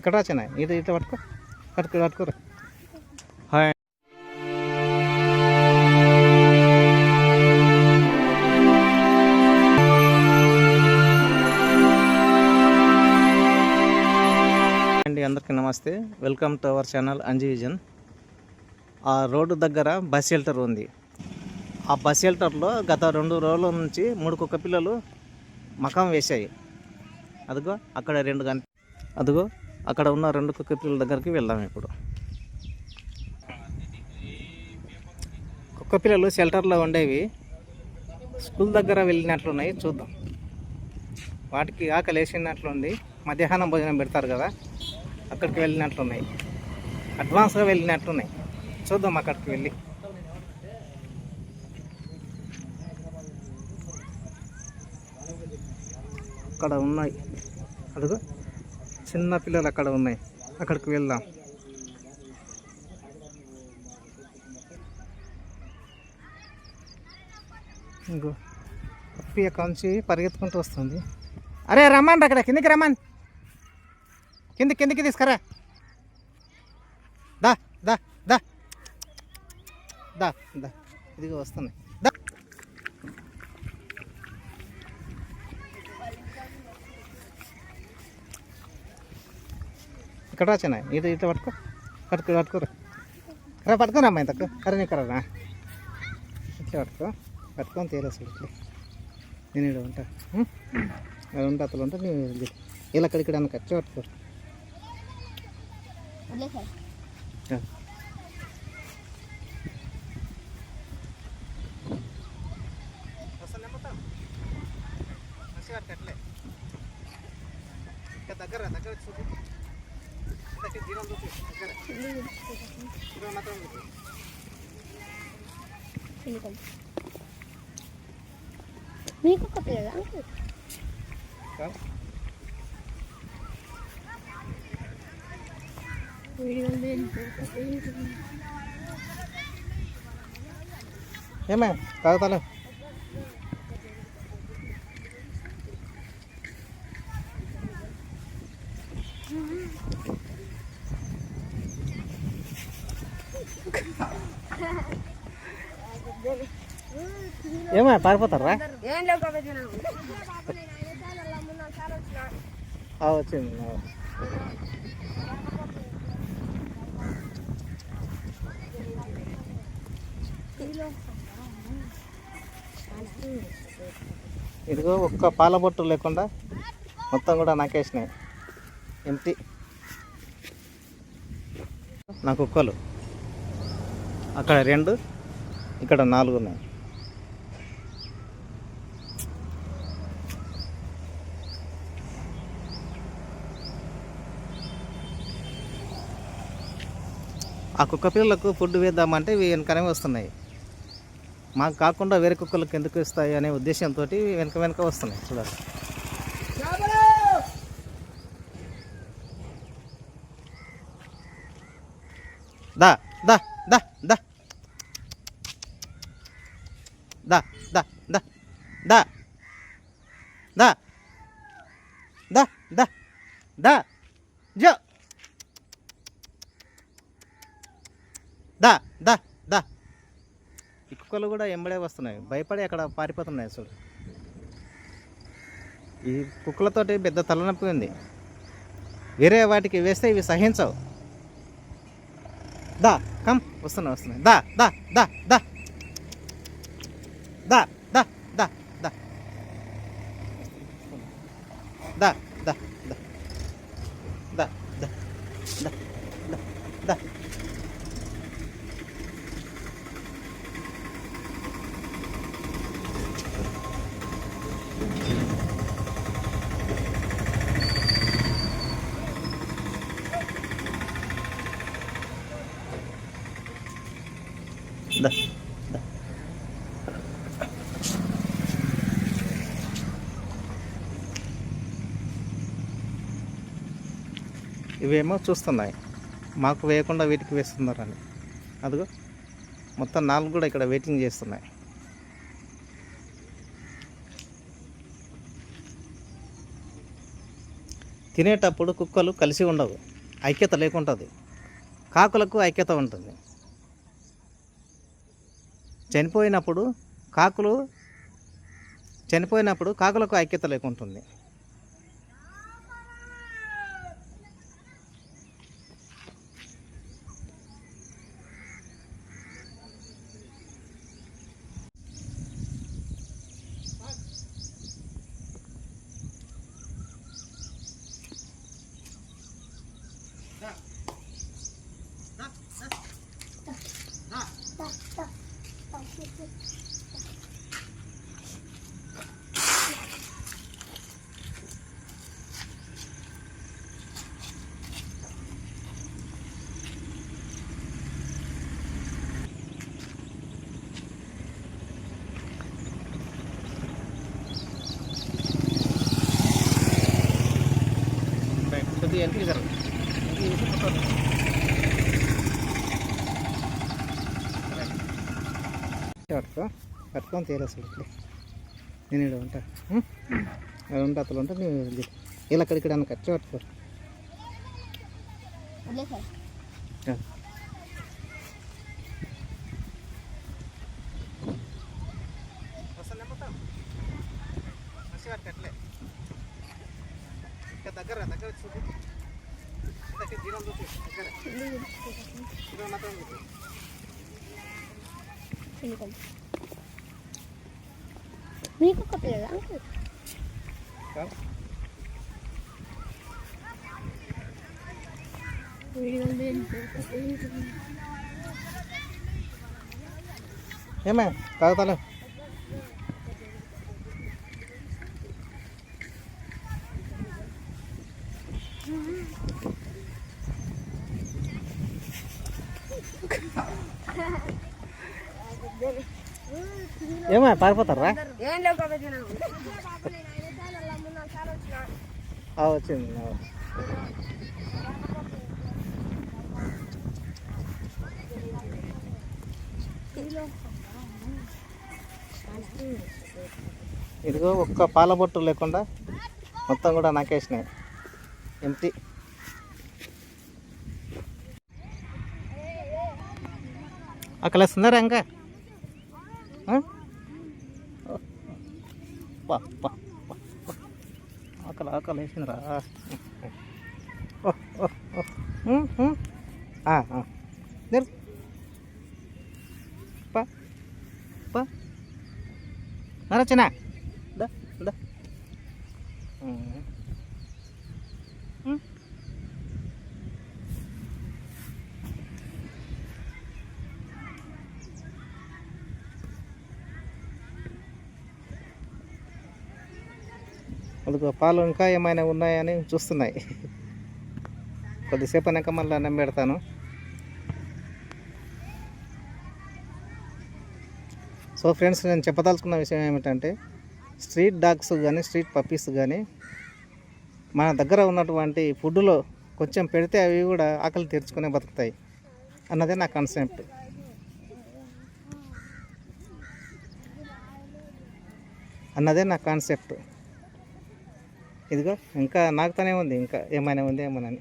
ఇక్కడ వచ్చిన ఇది ఇట్లా పట్టుకో. పట్టుకో పట్టుకోరా హాయ్. అండి అందరికీ నమస్తే. Welcome to our channel Anjivision ఆ రోడ్డు దగ్గర బస్ షెల్టర్ ఉంది. ఆ బస్ షెల్టర్లో గత రెండు రోజుల నుంచి మూడు కుక్క పిల్లలు మకం వేశాయి. అదిగో అక్కడ రెండు గంట అదిగో అక్కడ ఉన్న రెండు కుక్క పిల్లల దగ్గరికి వెళ్దాం ఇప్పుడు. కుక్క పిల్లలు షెల్టర్లో ఉండేవి. స్కూల్ దగ్గర వెళ్ళినట్లున్నాయి చూద్దాం. వాటికి ఆకలి వేసినట్లుంది. మధ్యాహ్నం భోజనం పెడతారు కదా అక్కడికి వెళ్ళినట్లున్నాయి. అడ్వాన్స్గా వెళ్ళినట్లున్నాయి. చూద్దాం అక్కడికి వెళ్ళి. అక్కడ ఉన్నాయి. అదిగో చిన్న పిల్లలు అక్కడ ఉన్నాయి. అక్కడికి వెళ్దాం. ఇంకో అప్పి కంచి పరిగెత్తుకుంటూ వస్తుంది. అరే రమ్మని అక్కడ కిందికి రమ్మని. కింది కిందికి తీసుకురా. దా దా దా. దా దా ఇదిగో వస్తున్నాయి ఇక్కడ వచ్చిన ఇది ఇట్లా పట్టుకో. పట్టుకో పట్టుకోరా రా. పట్టుకోరా అమ్మాయి తక్కువ అరే నీకు రా. ఇట్లా పట్టుకో. పట్టుకొని తేలేసాడు ఇట్లా. నేను ఇక్కడ ఉంటా? అది ఉంటా అతను ఉంటా నేను ఇలా అక్కడ ఇక్కడ అన్న ఖర్చు పట్టుకో 지금 미국 커피를 안 끓여. Em à, tao tao. ఆ, వచ్చింది. ఇదిగో ఒక్క పాల బొట్టు లేకుండా మొత్తం కూడా నాకేసినాయి. ఎంటీ నా కుక్కలు. అక్కడ రెండు ఇక్కడ నాలుగు ఉన్నాయి. ఆ కుక్క పిల్లలకు ఫుడ్ వేద్దామంటే ఇవి వెనకనే వస్తున్నాయి. మాకు కాకుండా వేరే కుక్కలకు ఎందుకు ఇస్తాయి అనే ఉద్దేశంతో వెనక వెనక వస్తున్నాయి. చూడాలి దా దా దా దా. దా దా దా దా. దా దా దా దా. జో. దా దా దా ఈ కుక్కలు కూడా ఎంబడే వస్తున్నాయి భయపడి అక్కడ పారిపోతున్నాయి చూడు ఈ కుక్కలతోటి పెద్ద తలనొప్పి ఉంది వేరే వాటికి వేస్తే ఇవి సహించవు దా కమ్ వస్తున్నాయి వస్తున్నాయి దా దా దా దా దా దా దా దా దా దా దా దా దా దా దా దా దా ఇవేమో చూస్తున్నాయి. మాకు వేయకుండా వీటికి వేస్తున్నారని. అదిగో మొత్తం నాలుగు కూడా ఇక్కడ వెయిటింగ్ చేస్తున్నాయి. తినేటప్పుడు కుక్కలు కలిసి ఉండవు. ఐక్యత లేకుంటుంది. కాకులకు ఐక్యత ఉంటుంది. చనిపోయినప్పుడు కాకులు చనిపోయినప్పుడు కాకులకు ఐక్యత లేకుంటుంది. పట్టుకో పట్టుకొని తేలేసి ఇప్పుడు నేను ఇక్కడ ఉంటా. ఉం? ఇక్కడ ఉంటా అతను ఉంటా నేను ఇలా అక్కడ ఇక్కడ ఖర్చు పట్టుకో. దగ్గర దగ్గర చూపి మీకు ఒక పిల్లగా కాదు. ఏమే తాగుతాలే ఏమా పారిపోతారా? వచ్చింది. ఇదిగో ఒక్క పాల బొట్టు లేకుండా మొత్తం కూడా నాకేసినాయి. ఎంటీ అక్కడ పా. ఆకలి ఆకలి వేసిందిరా. ఓ దా దా. అందుకు పాలు ఇంకా ఏమైనా ఉన్నాయని చూస్తున్నాయి. కొద్దిసేపు అయినాక మళ్ళీ అన్నం పెడతాను. సో ఫ్రెండ్స్ నేను చెప్పదలుచుకున్న విషయం ఏమిటంటే స్ట్రీట్ డాగ్స్ కానీ స్ట్రీట్ పప్పీస్ కానీ మన దగ్గర ఉన్నటువంటి ఫుడ్లో కొంచెం పెడితే అవి కూడా ఆకలి తీర్చుకునే బతుకుతాయి అన్నదే నా కాన్సెప్ట్ అన్నదే నా కాన్సెప్ట్ ఇదిగో ఇంకా నాకుతోనే ఉంది ఇంకా ఏమైనా ఉంది ఏమోనని